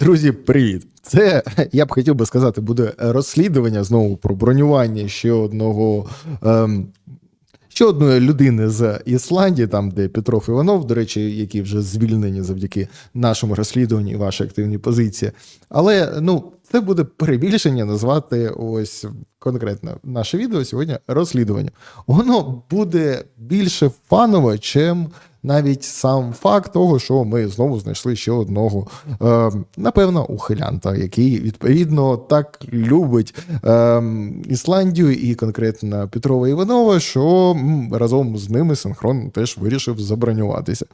Друзі, привіт! Це я б хотів би сказати, буде розслідування знову про бронювання ще одного. Ем, Ще одної людини з Ісландії, там де Петров Іванов, до речі, які вже звільнені завдяки нашому розслідуванню і вашій активній позиції. Але ну, це буде перебільшення назвати ось конкретно наше відео сьогодні розслідування. Воно буде більше фанове, чим навіть сам факт того, що ми знову знайшли ще одного, е, напевно, ухилянта, який відповідно так любить е, Ісландію і конкретно Петрова Іванова, що разом з ними синхронно теж вирішив забронюватися.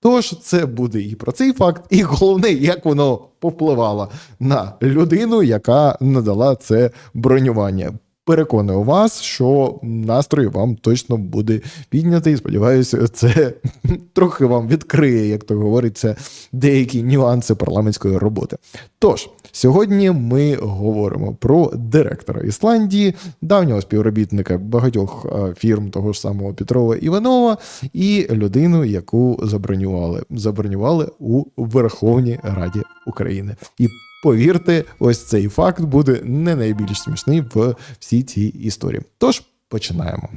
Тож це буде і про цей факт, і головне, як воно повпливало на людину, яка надала це бронювання. Переконую вас, що настрій вам точно буде піднятий. Сподіваюся, це трохи вам відкриє, як то говориться, деякі нюанси парламентської роботи. Тож, сьогодні ми говоримо про директора Ісландії, давнього співробітника багатьох фірм того ж самого Петрова Іванова, і людину, яку забронювали. Забронювали у Верховній Раді України. І Повірте, ось цей факт буде не найбільш смішний в всій цій історії. Тож починаємо.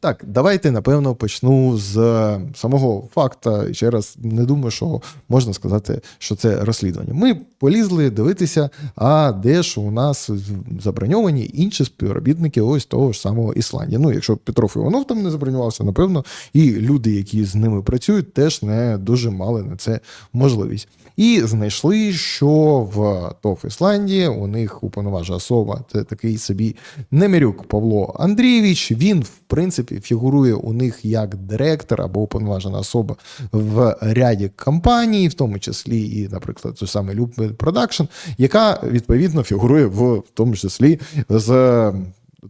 Так, давайте напевно почну з самого факта. Ще раз не думаю, що можна сказати, що це розслідування. Ми полізли дивитися, а де ж у нас заброньовані інші співробітники ось того ж самого Ісландії. Ну, якщо Петров Іванов там не забронювався, напевно, і люди, які з ними працюють, теж не дуже мали на це можливість. І знайшли, що в ТОВ Ісландії у них уповноважена особа, це такий собі Немирюк Павло Андрійович. Він, в принципі, фігурує у них як директор або уповноважена особа в ряді компаній, в тому числі і, наприклад, той самий Люб Продакшн, яка відповідно фігурує в, в тому числі з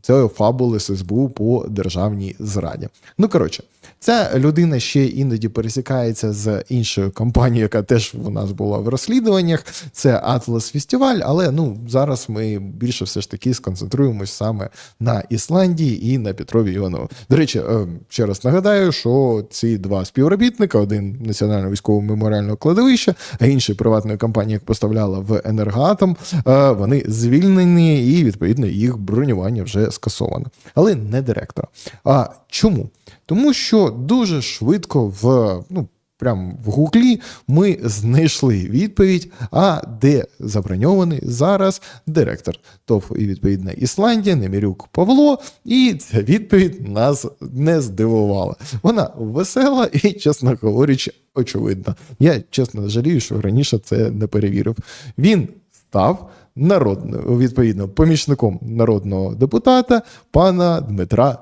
цієї фабули ССБУ по державній зраді. Ну коротше. Ця людина ще іноді пересікається з іншою компанією, яка теж у нас була в розслідуваннях. Це Atlas Фестиваль, але ну зараз ми більше все ж таки сконцентруємось саме на Ісландії і на Петрові Іванову. До речі, е, ще раз нагадаю, що ці два співробітника: один національного військового меморіального кладовища, а інший приватної компанії, яка поставляла в енергоатом, е, вони звільнені і відповідно їх бронювання вже скасовано, але не директора. А чому? Тому що дуже швидко в ну. Прямо в гуглі ми знайшли відповідь, а де заброньований зараз директор ТОВ і відповідно Ісландія, Немірюк Павло, і ця відповідь нас не здивувала. Вона весела і, чесно говорячи, очевидна. Я чесно жалію, що раніше це не перевірив. Він став народним, відповідно, помічником народного депутата пана Дмитра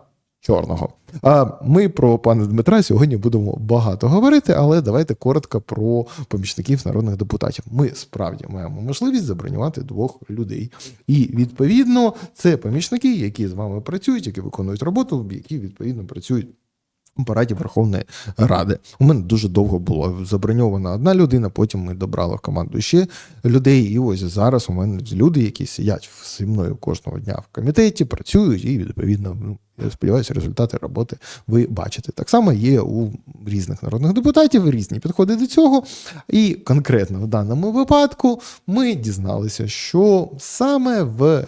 Чорного. А ми про пана Дмитра сьогодні будемо багато говорити, але давайте коротко про помічників народних депутатів. Ми справді маємо можливість забронювати двох людей. І відповідно це помічники, які з вами працюють, які виконують роботу, які відповідно працюють. Параді Верховної Ради. У мене дуже довго було заброньована одна людина, потім ми добрали в команду ще людей. І ось зараз у мене люди, які сидять зі мною кожного дня в комітеті, працюють і відповідно ну, я сподіваюся, результати роботи ви бачите. Так само є у різних народних депутатів різні підходи до цього. І конкретно в даному випадку ми дізналися, що саме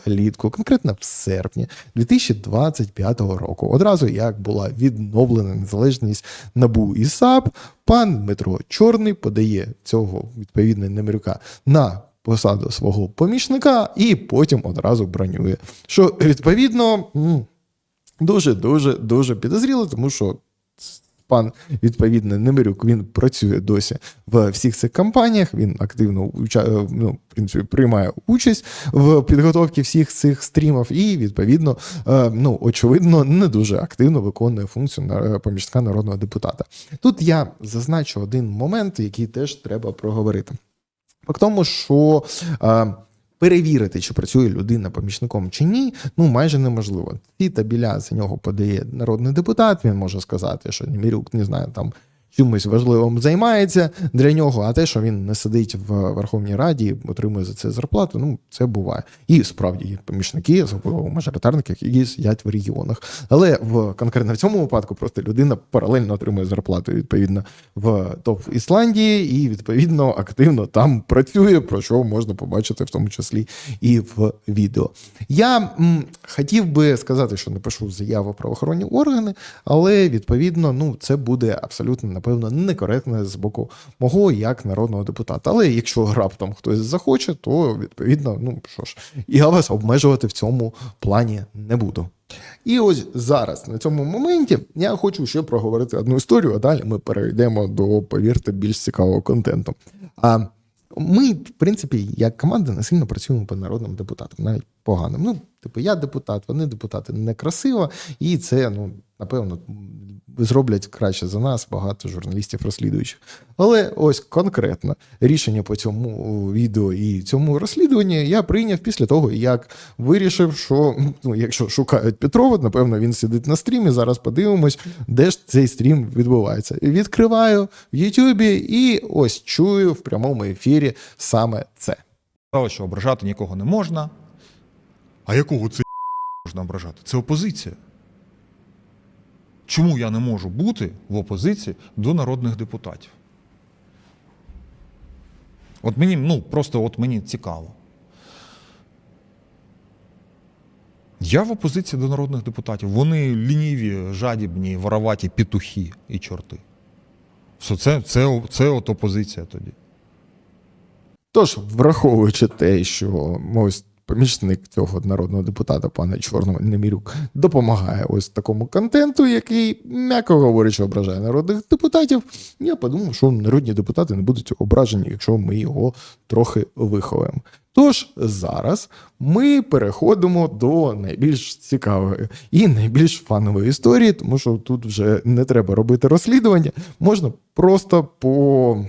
влітку, конкретно в серпні 2025 року, одразу як була відновлена незалежність НАБУ і САП, пан Дмитро Чорний подає цього відповідно Немирюка на посаду свого помічника і потім одразу бронює. Що відповідно. Дуже дуже дуже підозріло, тому що пан відповідно Немирюк він працює досі в всіх цих кампаніях. Він активно ну, в принципі, приймає участь в підготовці всіх цих стрімів, і відповідно, ну очевидно, не дуже активно виконує функцію помічника народного депутата. Тут я зазначу один момент, який теж треба проговорити. Факт тому, що перевірити, чи працює людина помічником чи ні, ну майже неможливо. Ці табіля за нього подає народний депутат. Він може сказати, що Немірюк не знаю, там чимось важливим займається для нього, а те, що він не сидить в Верховній Раді, отримує за це зарплату, ну це буває. І справді є помічники, особливо мажоритарники, які сидять в регіонах. Але в конкретно в цьому випадку просто людина паралельно отримує зарплату відповідно в ТОП Ісландії і відповідно активно там працює, про що можна побачити в тому числі і в відео. Я м, хотів би сказати, що напишу заяву в правоохоронні органи, але відповідно, ну це буде абсолютно напевно некоректно з боку мого як народного депутата. Але якщо раптом хтось захоче, то відповідно, ну що ж, я вас обмежувати в цьому плані не буду. І ось зараз на цьому моменті я хочу ще проговорити одну історію, а далі ми перейдемо до, повірте, більш цікавого контенту. А ми, в принципі, як команда не сильно працюємо по народним депутатам, навіть поганим. Ну, типу, я депутат, вони депутати некрасиво, і це, ну, напевно, зроблять краще за нас багато журналістів розслідуючих. Але ось конкретно рішення по цьому відео і цьому розслідуванні я прийняв після того, як вирішив, що ну, якщо шукають Петрова, напевно, він сидить на стрімі. Зараз подивимось, де ж цей стрім відбувається. Відкриваю в Ютубі і ось чую в прямому ефірі саме це. Що ображати нікого не можна. А якого це можна ображати? Це опозиція. Чому я не можу бути в опозиції до народних депутатів? От мені, ну, просто от мені цікаво. Я в опозиції до народних депутатів. Вони лініві, жадібні, вороваті петухи і чорти. Все це, це, це от опозиція тоді. Тож, враховуючи те, що ось помічник цього народного депутата, пана Чорного Немірюк, допомагає ось такому контенту, який, м'яко говорячи, ображає народних депутатів, я подумав, що народні депутати не будуть ображені, якщо ми його трохи виховаємо. Тож зараз ми переходимо до найбільш цікавої і найбільш фанової історії, тому що тут вже не треба робити розслідування, можна просто по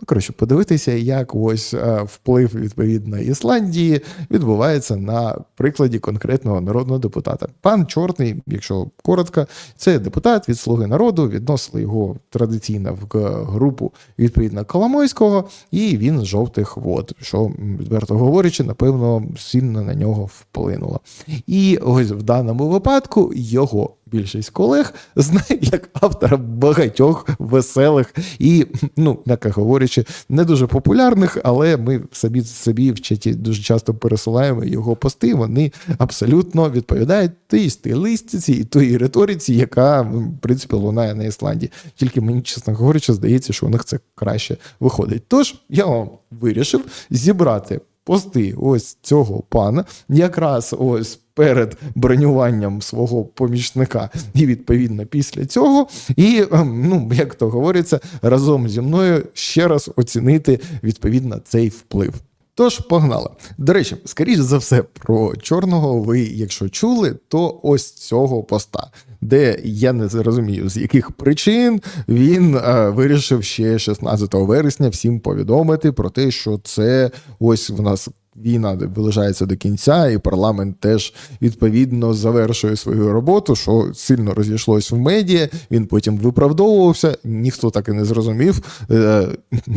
Ну, коротше, подивитися, як ось е, вплив відповідно Ісландії відбувається на прикладі конкретного народного депутата. Пан Чорний, якщо коротко, це депутат від Слуги народу, відносили його традиційно в групу відповідно Коломойського, і він з жовтих вод, що відверто говорячи, напевно, сильно на нього вплинуло. І ось в даному випадку його більшість колег знає як автора багатьох веселих і, ну, м'яко говорячи, не дуже популярних, але ми собі собі в чаті дуже часто пересилаємо його пости. Вони абсолютно відповідають тій стилистиці і тій риториці, яка в принципі лунає на Ісландії. Тільки мені, чесно говорячи, здається, що у них це краще виходить. Тож я вам вирішив зібрати пости ось цього пана, якраз ось перед бронюванням свого помічника, і відповідно після цього, і ем, ну як то говориться, разом зі мною ще раз оцінити відповідно цей вплив. Тож погнали. До речі, скоріш за все, про чорного ви, якщо чули, то ось цього поста, де я не розумію, з яких причин він е, вирішив ще 16 вересня всім повідомити про те, що це ось в нас. Війна наближається до кінця, і парламент теж відповідно завершує свою роботу, що сильно розійшлось в медіа. Він потім виправдовувався, ніхто так і не зрозумів. Е,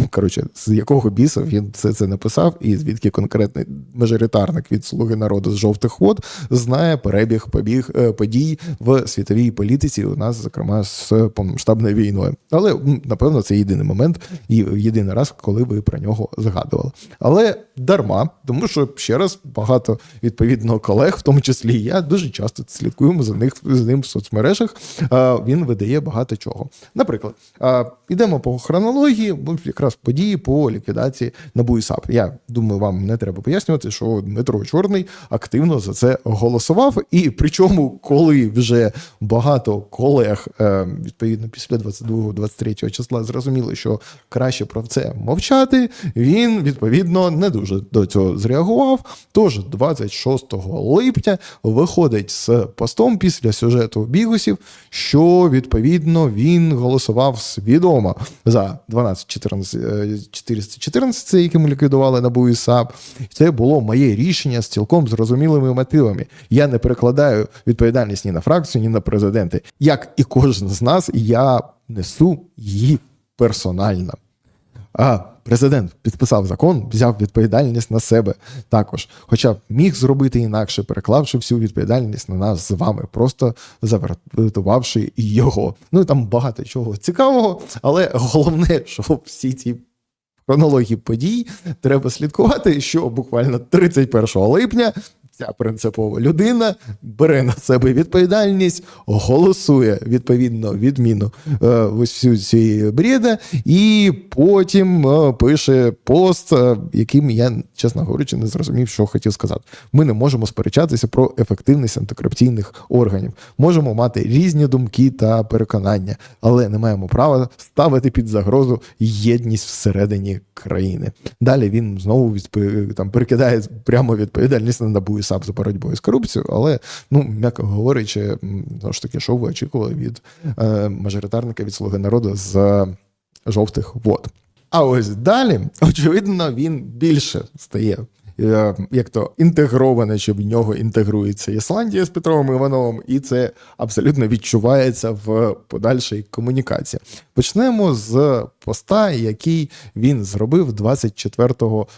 Коротше, з якого біса він це це написав, і звідки конкретний мажоритарник від Слуги народу з жовтих вод знає перебіг побіг е, подій в світовій політиці. У нас, зокрема, з повномасштабною війною. Але напевно це єдиний момент і єдиний раз, коли ви про нього згадували. Але дарма, тому що ще раз багато відповідно колег, в тому числі і я, дуже часто слідкуємо за них за ним в соцмережах. Він видає багато чого. Наприклад, а, йдемо по хронології, бо якраз події по ліквідації НАБУ і САП. Я думаю, вам не треба пояснювати, що Дмитро Чорний активно за це голосував. І причому, коли вже багато колег е, відповідно після 22-23 числа зрозуміли, що краще про це мовчати, він відповідно не дуже до цього зреагував. Тож 26 липня виходить з постом після сюжету Бігусів, що відповідно він голосував свідомо за 12-414, які ми ліквідували НАБУ і САП. Це було моє рішення з цілком зрозумілими мотивами. Я не перекладаю відповідальність ні на фракцію, ні на президенти. Як і кожен з нас, я несу її персонально. А президент підписав закон, взяв відповідальність на себе також. Хоча б міг зробити інакше, переклавши всю відповідальність на нас з вами, просто завертувавши його. Ну і там багато чого цікавого, але головне, що всі ці хронології подій треба слідкувати, що буквально 31 липня ця принципова людина бере на себе відповідальність, голосує відповідно відміну е, ось всю цієї бреда, і потім е, пише пост, е, яким я, чесно говорячи, не зрозумів, що хотів сказати. Ми не можемо сперечатися про ефективність антикорупційних органів. Можемо мати різні думки та переконання, але не маємо права ставити під загрозу єдність всередині країни. Далі він знову відпо- там перекидає прямо відповідальність на НАБУ і САП за боротьбою з корупцією, але ну м'яко говорячи, знову ж таки, що ви очікували від е, мажоритарника від слуги народу з жовтих вод. А ось далі, очевидно, він більше стає. Е, Як то інтегроване, що в нього інтегрується Ісландія з Петровим Івановим, і це абсолютно відчувається в подальшій комунікації. Почнемо з поста, який він зробив 24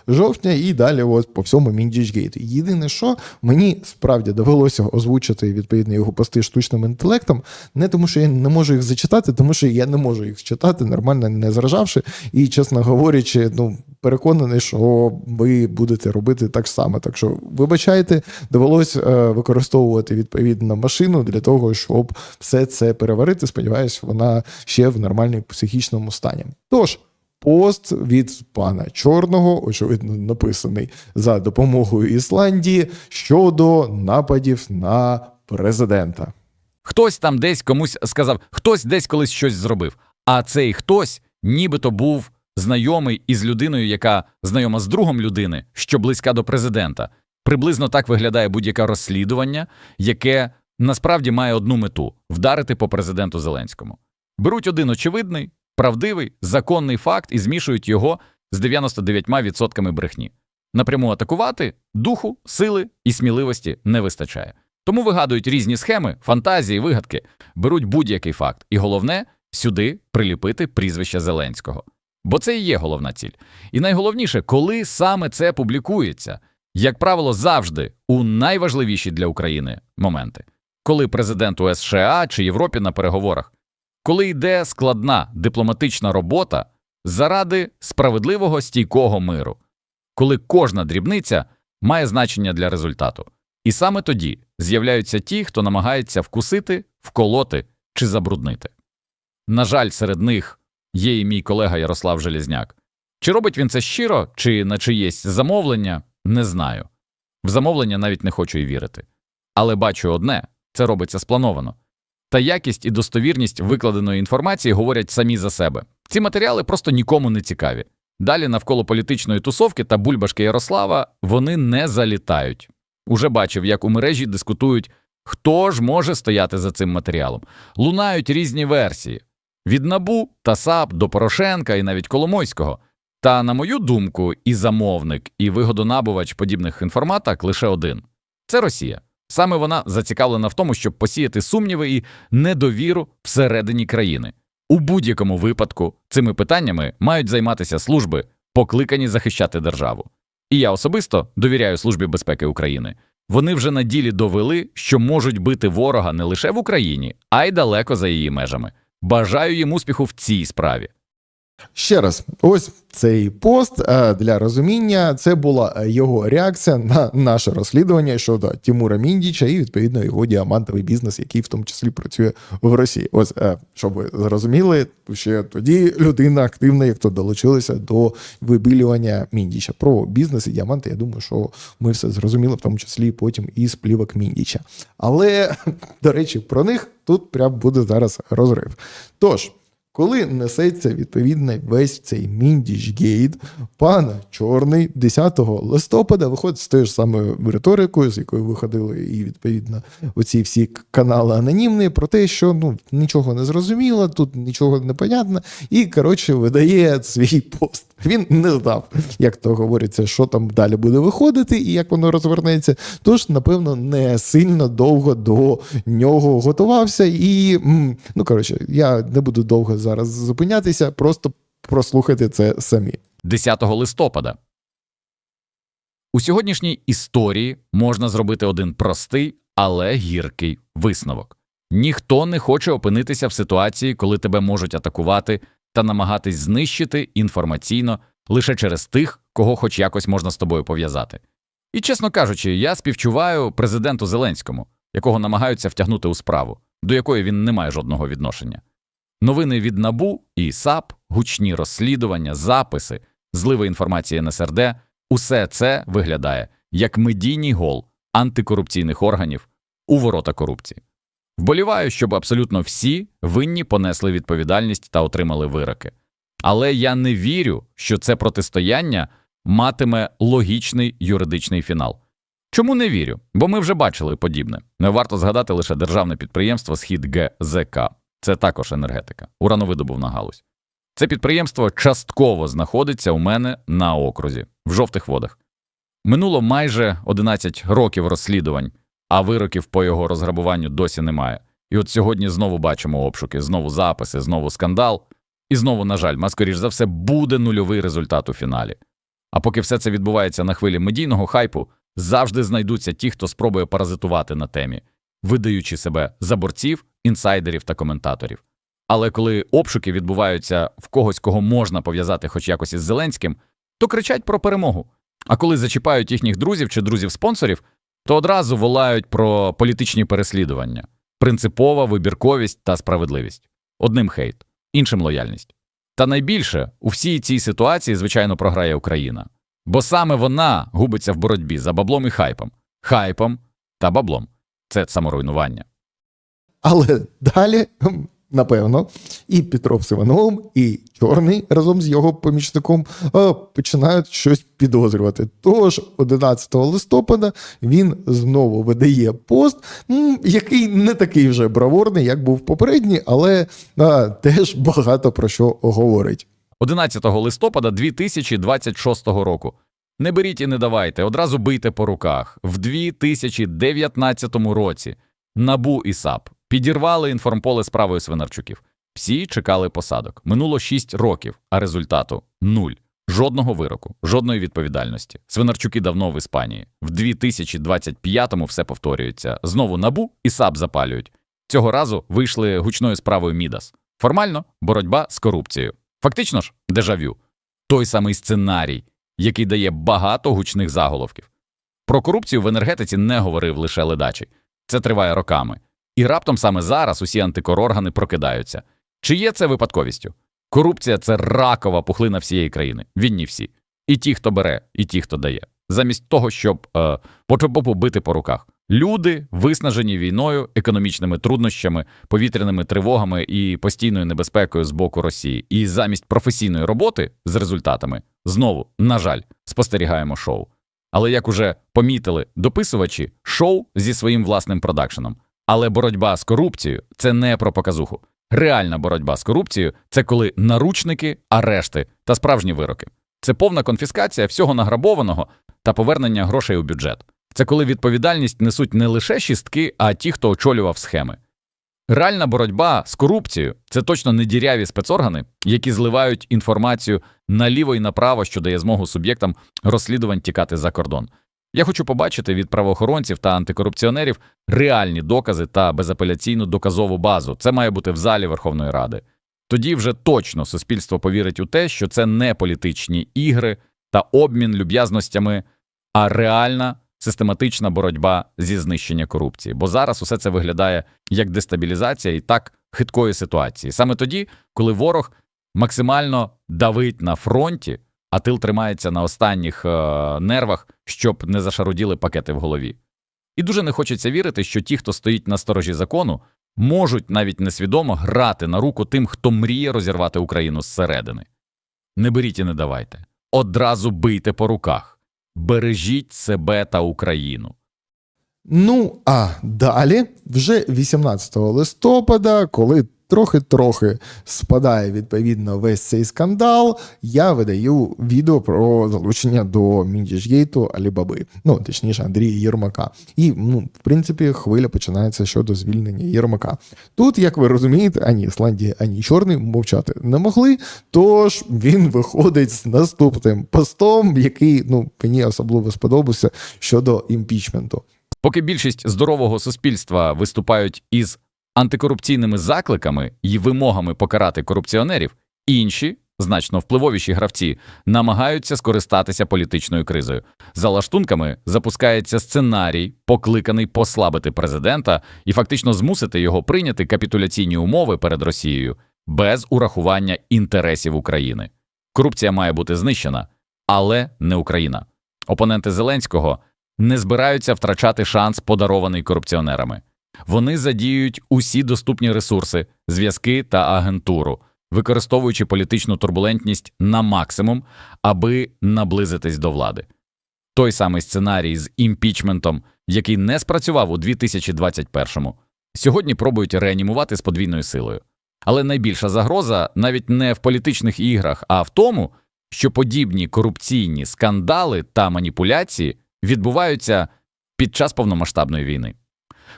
жовтня, і далі от по всьому Міндічгейт. Єдине, що мені справді довелося озвучити відповідно його пости штучним інтелектом, не тому, що я не можу їх зачитати, тому що я не можу їх читати, нормально не зражавши. І, чесно говорячи, ну. Переконаний, що ви будете робити так само. Так що, вибачайте, довелось е, використовувати відповідно машину для того, щоб все це переварити. Сподіваюсь, вона ще в нормальному психічному стані. Тож, пост від пана Чорного, очевидно, написаний за допомогою Ісландії щодо нападів на президента. Хтось там десь комусь сказав, хтось десь колись щось зробив. А цей хтось нібито був знайомий із людиною, яка знайома з другом людини, що близька до президента. Приблизно так виглядає будь-яке розслідування, яке насправді має одну мету вдарити по президенту Зеленському. Беруть один очевидний, правдивий, законний факт і змішують його з 99% брехні. Напряму атакувати духу, сили і сміливості не вистачає. Тому вигадують різні схеми, фантазії, вигадки, беруть будь-який факт, і головне сюди приліпити прізвище Зеленського. Бо це і є головна ціль. І найголовніше, коли саме це публікується, як правило, завжди у найважливіші для України моменти, коли президент у США чи Європі на переговорах, коли йде складна дипломатична робота заради справедливого стійкого миру, коли кожна дрібниця має значення для результату. І саме тоді з'являються ті, хто намагається вкусити, вколоти чи забруднити. На жаль, серед них є і мій колега Ярослав Желізняк. Чи робить він це щиро, чи на чиєсь замовлення, не знаю. В замовлення навіть не хочу й вірити. Але бачу одне це робиться сплановано. Та якість і достовірність викладеної інформації говорять самі за себе. Ці матеріали просто нікому не цікаві. Далі навколо політичної тусовки та бульбашки Ярослава вони не залітають. Уже бачив, як у мережі дискутують, хто ж може стояти за цим матеріалом. Лунають різні версії від Набу та САП до Порошенка і навіть Коломойського. Та, на мою думку, і замовник, і вигодонабувач подібних інформаток лише один це Росія. Саме вона зацікавлена в тому, щоб посіяти сумніви і недовіру всередині країни. У будь-якому випадку цими питаннями мають займатися служби, покликані захищати державу. І я особисто довіряю Службі безпеки України. Вони вже на ділі довели, що можуть бити ворога не лише в Україні, а й далеко за її межами. Бажаю їм успіху в цій справі. Ще раз, ось цей пост е, для розуміння. Це була е, його реакція на наше розслідування щодо Тимура Міндіча і відповідно його діамантовий бізнес, який в тому числі працює в Росії. Ось е, щоб ви зрозуміли, ще тоді людина активна, як то долучилася до вибілювання Міндіча. Про бізнес і діаманти. Я думаю, що ми все зрозуміли, в тому числі потім і з плівок Міндіча. Але до речі, про них тут прям буде зараз розрив. Тож. Коли несеться відповідно весь цей міндіжгейт, пан Чорний 10 листопада виходить з тією ж самою риторикою, з якою виходили і відповідно оці всі канали анонімні, про те, що ну нічого не зрозуміло, тут нічого не понятно, і коротше видає свій пост. Він не знав, як то говориться, що там далі буде виходити і як воно розвернеться. Тож, напевно, не сильно довго до нього готувався. І ну коротше, я не буду довго зараз зупинятися, просто прослухайте це самі. 10 листопада. У сьогоднішній історії можна зробити один простий, але гіркий висновок. Ніхто не хоче опинитися в ситуації, коли тебе можуть атакувати та намагатись знищити інформаційно лише через тих, кого хоч якось можна з тобою пов'язати. І, чесно кажучи, я співчуваю президенту Зеленському, якого намагаються втягнути у справу, до якої він не має жодного відношення. Новини від НАБУ і САП, гучні розслідування, записи, зливи інформації НСРД – усе це виглядає як медійний гол антикорупційних органів у ворота корупції. Вболіваю, щоб абсолютно всі винні понесли відповідальність та отримали вироки. Але я не вірю, що це протистояння матиме логічний юридичний фінал. Чому не вірю? Бо ми вже бачили подібне. Не варто згадати лише державне підприємство Схід ГЗК. Це також енергетика, урановидобувна галузь. Це підприємство частково знаходиться у мене на окрузі в жовтих водах. Минуло майже 11 років розслідувань, а вироків по його розграбуванню досі немає. І от сьогодні знову бачимо обшуки, знову записи, знову скандал. І знову, на жаль, ма, скоріш за все, буде нульовий результат у фіналі. А поки все це відбувається на хвилі медійного хайпу, завжди знайдуться ті, хто спробує паразитувати на темі, видаючи себе за борців, інсайдерів та коментаторів. Але коли обшуки відбуваються в когось, кого можна пов'язати хоч якось із Зеленським, то кричать про перемогу. А коли зачіпають їхніх друзів чи друзів-спонсорів, то одразу волають про політичні переслідування, принципова вибірковість та справедливість. Одним хейт, іншим лояльність. Та найбільше у всій цій ситуації, звичайно, програє Україна. Бо саме вона губиться в боротьбі за баблом і хайпом, хайпом та баблом. Це саморуйнування. Але далі, напевно, і Петров з Івановим, і Чорний разом з його помічником е, починають щось підозрювати. Тож 11 листопада він знову видає пост, який не такий вже браворний, як був попередній, але е, теж багато про що говорить. 11 листопада 2026 року. Не беріть і не давайте, одразу бийте по руках. В 2019 році НАБУ і САП підірвали інформполе справою Свинарчуків. Всі чекали посадок. Минуло 6 років, а результату нуль. Жодного вироку, жодної відповідальності. Свинарчуки давно в Іспанії. В 2025-му все повторюється. Знову НАБУ і САП запалюють. Цього разу вийшли гучною справою Мідас. Формально боротьба з корупцією. Фактично ж, дежавю. Той самий сценарій, який дає багато гучних заголовків. Про корупцію в енергетиці не говорив лише ледачий. Це триває роками. І раптом саме зараз усі антикороргани прокидаються. Чи є це випадковістю? Корупція це ракова пухлина всієї країни. Вінні всі. І ті, хто бере, і ті, хто дає. Замість того, щоб е, по бити по руках. Люди виснажені війною, економічними труднощами, повітряними тривогами і постійною небезпекою з боку Росії. І замість професійної роботи з результатами знову, на жаль, спостерігаємо шоу. Але як уже помітили дописувачі, шоу зі своїм власним продакшеном. Але боротьба з корупцією це не про показуху. Реальна боротьба з корупцією це коли наручники, арешти та справжні вироки. Це повна конфіскація всього награбованого та повернення грошей у бюджет. Це коли відповідальність несуть не лише шістки, а ті, хто очолював схеми. Реальна боротьба з корупцією це точно не діряві спецоргани, які зливають інформацію наліво і направо, що дає змогу суб'єктам розслідувань тікати за кордон. Я хочу побачити від правоохоронців та антикорупціонерів реальні докази та безапеляційну доказову базу. Це має бути в залі Верховної Ради. Тоді вже точно суспільство повірить у те, що це не політичні ігри та обмін люб'язностями, а реальна систематична боротьба зі знищення корупції. Бо зараз усе це виглядає як дестабілізація і так хиткої ситуації. Саме тоді, коли ворог максимально давить на фронті, а тил тримається на останніх е, нервах, щоб не зашаруділи пакети в голові. І дуже не хочеться вірити, що ті, хто стоїть на сторожі закону, можуть навіть несвідомо грати на руку тим, хто мріє розірвати Україну зсередини. Не беріть і не давайте. Одразу бийте по руках. Бережіть себе та Україну. Ну а далі, вже 18 листопада, коли трохи-трохи спадає відповідно весь цей скандал, я видаю відео про залучення до Міндіжгейту Алібаби, ну точніше Андрія Єрмака. І ну, в принципі, хвиля починається щодо звільнення Єрмака. Тут, як ви розумієте, ані Ісландія, ані Чорний мовчати не могли. Тож він виходить з наступним постом, який ну мені особливо сподобався щодо імпічменту. Поки більшість здорового суспільства виступають із антикорупційними закликами і вимогами покарати корупціонерів, інші, значно впливовіші гравці, намагаються скористатися політичною кризою. За лаштунками запускається сценарій, покликаний послабити президента і фактично змусити його прийняти капітуляційні умови перед Росією без урахування інтересів України. Корупція має бути знищена, але не Україна. Опоненти Зеленського не збираються втрачати шанс, подарований корупціонерами. Вони задіюють усі доступні ресурси, зв'язки та агентуру, використовуючи політичну турбулентність на максимум, аби наблизитись до влади. Той самий сценарій з імпічментом, який не спрацював у 2021-му, сьогодні пробують реанімувати з подвійною силою. Але найбільша загроза навіть не в політичних іграх, а в тому, що подібні корупційні скандали та маніпуляції відбуваються під час повномасштабної війни.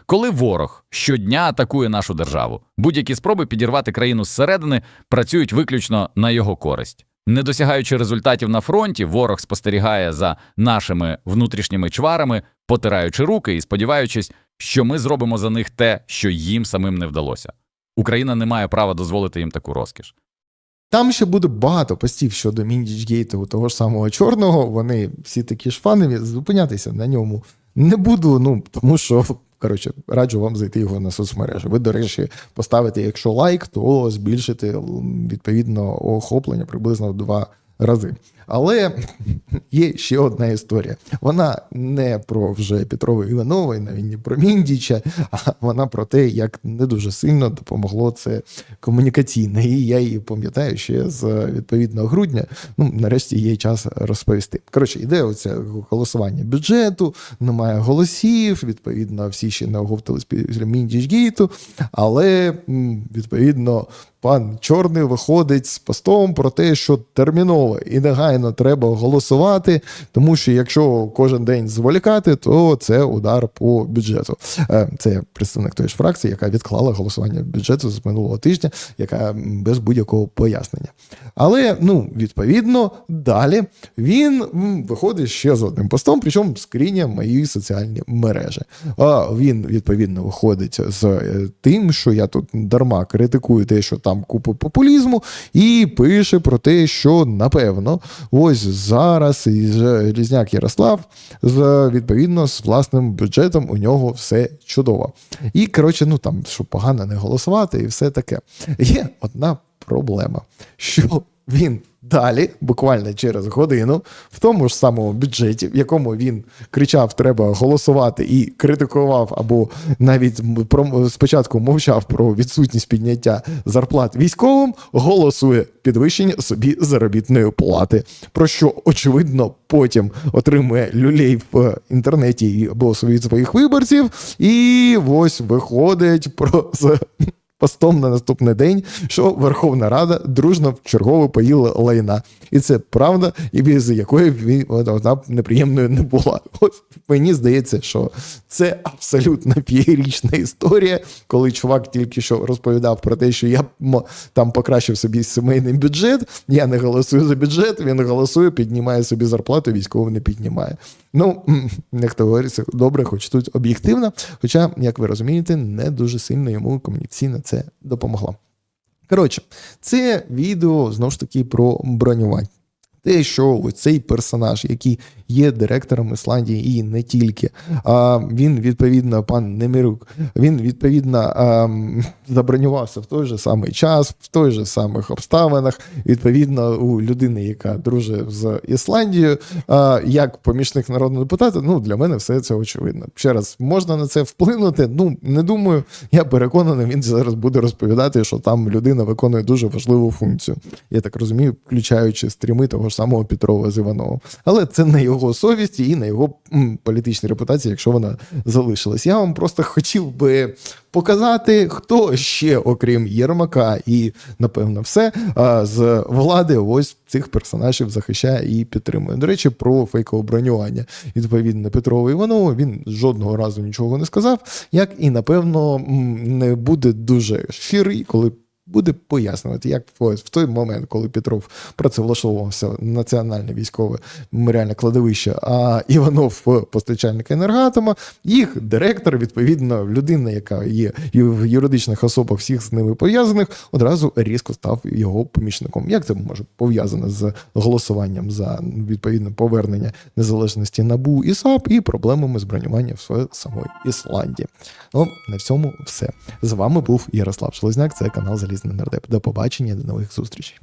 Коли ворог щодня атакує нашу державу, будь-які спроби підірвати країну зсередини працюють виключно на його користь. Не досягаючи результатів на фронті, ворог спостерігає за нашими внутрішніми чварами, потираючи руки і сподіваючись, що ми зробимо за них те, що їм самим не вдалося. Україна не має права дозволити їм таку розкіш. Там ще буде багато постів щодо Міндічгейта у того ж самого чорного. Вони всі такі ж фанові, зупинятися на ньому не буду. Ну тому що коротше раджу вам зайти його на соцмережі. Ви, до речі, поставите, якщо лайк, то збільшити відповідно охоплення приблизно в два рази. Але є ще одна історія. Вона не про вже Петрова Іванова і навіть не про Міндіча, а вона про те, як не дуже сильно допомогло це комунікаційне. І я її пам'ятаю ще з відповідного грудня. Ну, нарешті є час розповісти. Коротше, іде оце голосування бюджету, немає голосів. Відповідно, всі ще не оговтались після Міндічгейту, але відповідно. Пан Чорний виходить з постом про те, що терміново і негайно треба голосувати, тому що якщо кожен день зволікати, то це удар по бюджету. Е, Це представник тої ж фракції, яка відклала голосування бюджету з минулого тижня, яка без будь-якого пояснення. Але ну відповідно далі він виходить ще з одним постом, причому скріня мої соціальні мережі. А він відповідно виходить з е, тим, що я тут дарма критикую те, що там купа популізму, і пише про те, що напевно, ось зараз і Желізняк Ярослав з відповідно з власним бюджетом у нього все чудово. І коротше, ну там що погано не голосувати, і все таке. Є одна проблема, що він далі, буквально через годину, в тому ж самому бюджеті, в якому він кричав, треба голосувати і критикував, або навіть про спочатку мовчав про відсутність підняття зарплат військовим, голосує підвищення собі заробітної плати, про що очевидно потім отримує люлей в інтернеті або від своїх виборців, і ось виходить про постом на наступний день, що Верховна Рада дружно в чергово поїла лайна. І це правда, і без якої б вона неприємною не була. Ось мені здається, що це абсолютно феєрічна історія, коли чувак тільки що розповідав про те, що я там покращив собі сімейний бюджет. Я не голосую за бюджет, він голосує, піднімає собі зарплату, військовий не піднімає. Ну, як говориться, добре, хоч тут об'єктивно. Хоча, як ви розумієте, не дуже сильно йому комунікаційно це допомогло. Коротше, це відео знову ж таки про бронювання. Те, що цей персонаж, який є директором Ісландії, і не тільки, а він відповідно, пан Немирук, він відповідно ем, забронювався в той же самий час, в той же самих обставинах. Відповідно, у людини, яка дружить з Ісландією, а, як помічник народного депутата, ну для мене все це очевидно. Ще раз, можна на це вплинути. Ну не думаю. Я переконаний, він зараз буде розповідати, що там людина виконує дуже важливу функцію. Я так розумію, включаючи стріми того ж самого Петрова з Івановим. Але це на його совісті і на його м, політичній репутації, якщо вона залишилась. Я вам просто хотів би показати, хто ще, окрім Єрмака, і напевно все з влади ось цих персонажів захищає і підтримує. До речі, про фейкове бронювання. Відповідно, Петрова Іванова він жодного разу нічого не сказав, як і напевно не буде дуже щирий, коли. Буде пояснювати, як в той момент, коли Петров працевлаштовувався національне військове меморіальне кладовище, а Іванов в постачальника енергатома, їх директор, відповідно, людина, яка є в юридичних особах всіх з ними пов'язаних, одразу різко став його помічником. Як це може пов'язано з голосуванням за відповідне повернення незалежності НАБУ і САП і проблемами з бронюванням в самої Ісландії? Ну, на цьому все. З вами був Ярослав Шелезняк, це канал Залізний нардеп. До побачення, до нових зустрічей.